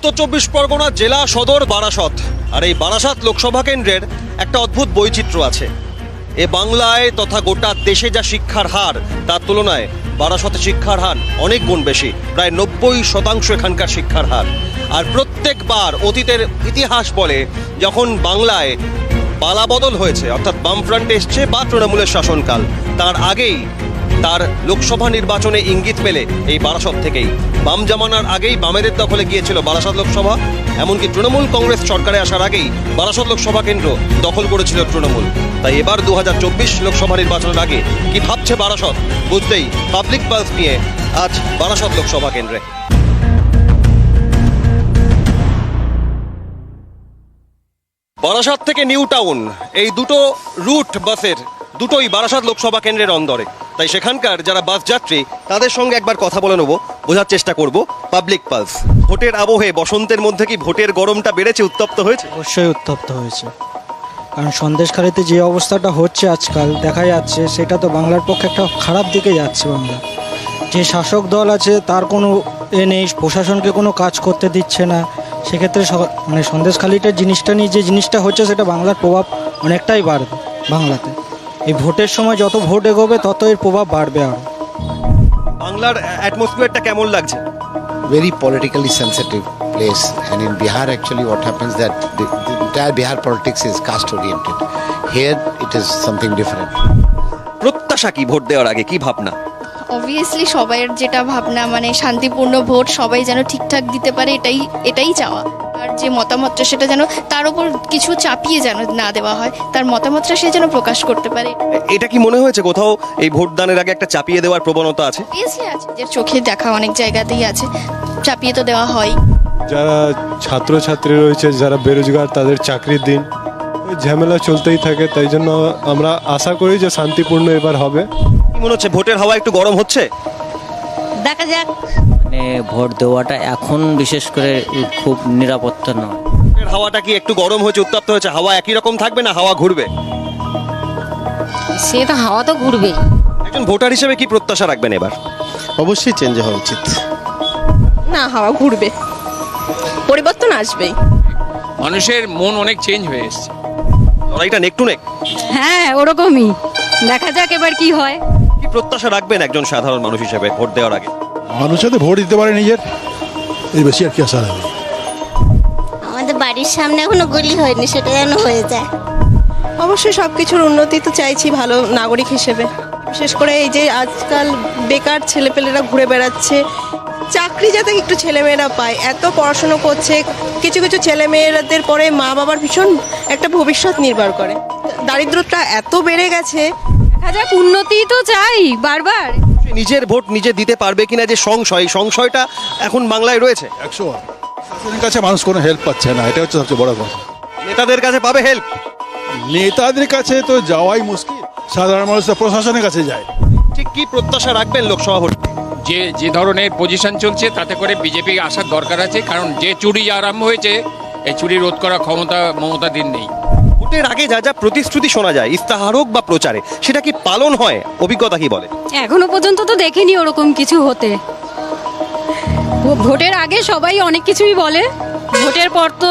উত্তর চব্বিশ পরগনা জেলা সদর বারাসত। আর এই বারাসাত লোকসভা কেন্দ্রের একটা অদ্ভুত বৈচিত্র্য আছে। এ বাংলায় তথা গোটা দেশে যা শিক্ষার হার, তার তুলনায় বারাসতে শিক্ষার হার অনেক গুণ বেশি, প্রায় নব্বই শতাংশ এখানকার শিক্ষার হার। আর প্রত্যেকবার অতীতের ইতিহাস বলে যখন বাংলায় পালাবদল হয়েছে, অর্থাৎ বামফ্রন্ট এসছে বা তৃণমূলের শাসনকাল, তার আগেই তার লোকসভা নির্বাচনে ইঙ্গিত পেলে এই বারাসত থেকেই। বাম জামানার আগেই বামেদের দখলে গিয়েছিল বারাসত লোকসভা, এমনকি তৃণমূল কংগ্রেস সরকারে আসার আগেই বারাসত লোকসভা কেন্দ্র দখল করেছিল তৃণমূল। তাই এবার দু লোকসভা নির্বাচনের আগে কি ভাবছে বারাসত, বুঝতেই পাবলিক পালস নিয়ে আজ বারাসত লোকসভা কেন্দ্রে। বারাসাত থেকে নিউ টাউন, এই দুটো রুট বাসের দুটোই বারাসাত লোকসভা কেন্দ্রের অন্দরে। তাই সেখানকার যারা বাস যাত্রী, তাদের সঙ্গে একবার কথা বলে নেব, বোঝার চেষ্টা করব। পাবলিক পালস, ভোটের আবহে বসন্তের মধ্যে কি ভোটের গরমটা বেড়েছে, উত্তপ্ত হয়েছে? অবশ্যই উত্তপ্ত হয়েছে। কারণ সন্দেশখালিতে যে অবস্থাটা হচ্ছে আজকাল, দেখা যাচ্ছে সেটা তো বাংলার পক্ষে একটা খারাপ দিকে যাচ্ছে বাংলা। যে শাসক দল আছে, তার কোনো এ নেই, প্রশাসনকে কোনো কাজ করতে দিচ্ছে না। সেক্ষেত্রে মানে সন্দেশখালিটার জিনিসটা নিয়ে যে জিনিসটা হচ্ছে, সেটা বাংলার প্রভাব অনেকটাই বাড়বে বাংলাতে। এই ভোটের সময় যত ভোট এগোবে তত এর প্রভাব বাড়বে আর। বাংলার অ্যাটমসফিয়ারটা কেমন লাগছে? Very politically sensitive place and in Bihar actually what happens that that Bihar politics is caste oriented here it is something different প্রত্যাশা কি ভোট দেওয়ার আগে? কি ভাবনা? অবভিয়াসলি সবাইয়ের যেটা ভাবনা মানে শান্তিপূর্ণ ভোট সবাই যেন ঠিকঠাক দিতে পারে এটাই এটাই চাওয়া। আর যে মতামতটা সেটা যেন তার উপর কিছু চাপিয়ে যেন না দেওয়া হয় তার মতামতটা সে যেন প্রকাশ করতে পারে। এটা কি মনে হয়েছে কোথাও এই ভোট দানের আগে একটা চাপিয়ে দেওয়ার প্রবণতা আছে? আছে যে চোখে দেখা অনেক জায়গাতেই আছে চাপিয়ে তো দেওয়া হয়। যারা ছাত্রছাত্রী রয়েছে যারা বেরোজগার তাদের চাকরির দিন। ঝামেলা চলতেই থাকে তাই জন্য আমরা আশা করি যে শান্তিপূর্ণ এবার হবে। কি মনে হচ্ছে ভোটের হাওয়া একটু গরম হচ্ছে? দেখা যাক। মানে ভোট দেওয়াটা এখন বিশেষ করে খুব নিরাপত্তা নয়। হাওয়াটা কি একটু গরম হয়েছে উত্তপ্ত হয়েছে? হাওয়া একই রকম থাকবে না হাওয়া ঘুরবে? সে তো হাওয়া তো ঘুরবেই। একজন ভোটার হিসেবে কি প্রত্যাশা রাখবেন এবার? অবশ্যই চেঞ্জ হওয়া উচিত। না হাওয়া ঘুরবে। পরিবর্তন আসবেই। মানুষের মন অনেক চেঞ্জ হয়ে এসছে। লড়াইটা নেক টু নেক? হ্যাঁ ওরকমই। দেখা যাক এবার কি হয়। কি প্রত্যাশা রাখবেন একজন সাধারণ মানুষ হিসেবে ভোট দেওয়ার আগে? মানুষ যাতে ভোট দিতে পারে নিজের। এই বেশি আর কি আশা আমাদের বাড়ির সামনে এখনও গলি হয়নি সেটা যেন হয়ে যায়। অবশ্যই সব কিছুর উন্নতি তো চাইছি ভালো নাগরিক হিসেবে। বিশেষ করে এই যে আজকাল বেকার ছেলেপেলেরা ঘুরে বেড়াচ্ছে চাকরি যাতে একটু ছেলেমেয়েরা পায় এত পড়াশুনো করছে কিছু কিছু ছেলেমেয়েদের পরে মা বাবার ভীষণ একটা ভবিষ্যৎ নির্ভর করে। দারিদ্রতা এত বেড়ে গেছে দেখা যাক উন্নতি তো চাই বারবার। নিজের ভোট নিজে দিতে পারবে কিনা যে সংশয় এই সংশয়টা এখন বাংলায় রয়েছে? একশো শাসনের কাছে মানুষ কোনো হেল্প পাচ্ছে না এটা হচ্ছে সবচেয়ে বড় কথা। নেতাদের কাছে পাবে হেল্প নেতাদের কাছে তো যাওয়াই মুশকিল। সাধারণ মানুষ তো প্রশাসনের কাছে যায়। ঠিক কি প্রত্যাশা রাখবেন লোকসভা ভোট? যে যে ধরনের পজিশন চলছে তাতে করে বিজেপি আসার দরকার আছে কারণ যে চুরি আরম্ভ হয়েছে এই চুরি রোধ করার ক্ষমতা মমতা দিন নেই। ভোটের আগে যা যা প্রতিশ্রুতি শোনা যায় ইস্তাহার হোক বা প্রচারে সেটা কি পালন হয়? অভিজ্ঞতা কি বলে? এখনও পর্যন্ত তো দেখিনি ওরকম কিছু হতে। ভোটের আগে সবাই অনেক কিছুই বলে। ভোটের পর তো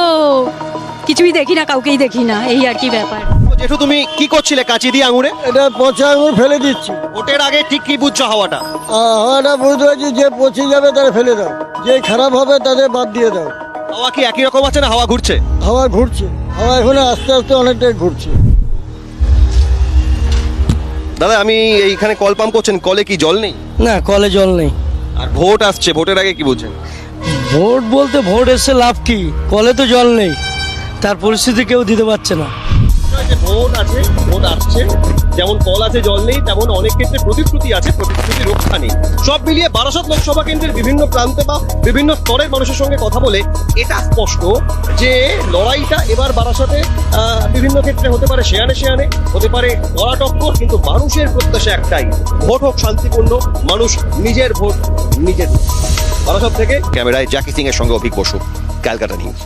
কিছুই দেখি না কাউকেই দেখি না এই আর কি ব্যাপার। জেঠু তুমি কি করছিলে কাঁচি দিয়ে আঙুরে? এটা পচে আঙুর ফেলে দিচ্ছি। ভোটের আগে ঠিক কি বুঝছ হাওয়াটা? হাওয়াটা বুঝতে পারছি যে পচে যাবে তারা ফেলে দাও। যে খারাপ হবে তাদের বাদ দিয়ে দাও। হাওয়া কি একই রকম আছে না হাওয়া ঘুরছে? হাওয়া ঘুরছে। হাওয়া এখন আস্তে আস্তে অনেকটাই ঘুরছে। দাদা আমি এইখানে কল পাম্প করছেন কলে কি জল নেই? না কলে জল নেই। আর ভোট আসছে ভোটের আগে কি বলছেন? ভোট বলতে ভোট এসে লাভ কি? কলে তো জল নেই। তার পরিস্থিতি কেউ দিতে পারছে না। ভোট আছে ভোট আসছে। যেমন কল আছে, জল নেই, তেমন অনেক ক্ষেত্রে প্রতিশ্রুতি আছে, প্রতিশ্রুতি রক্ষা নেই। সব মিলিয়ে বারাসত লোকসভা কেন্দ্রের বিভিন্ন প্রান্তে বা বিভিন্ন স্তরের মানুষের সঙ্গে কথা বলে এটা স্পষ্ট যে লড়াইটা এবার বারাসতে বিভিন্ন ক্ষেত্রে হতে পারে শেয়ানে শেয়ানে হতে পারে কড়া টক্কর কিন্তু মানুষের প্রত্যাশা একটাই। ভোট হোক শান্তিপূর্ণ, মানুষ নিজের ভোট নিজের বারাসত থেকে ক্যামেরায় জ্যাকি সিং এর সঙ্গে অভিক বসু, ক্যালকাটা নিউজ।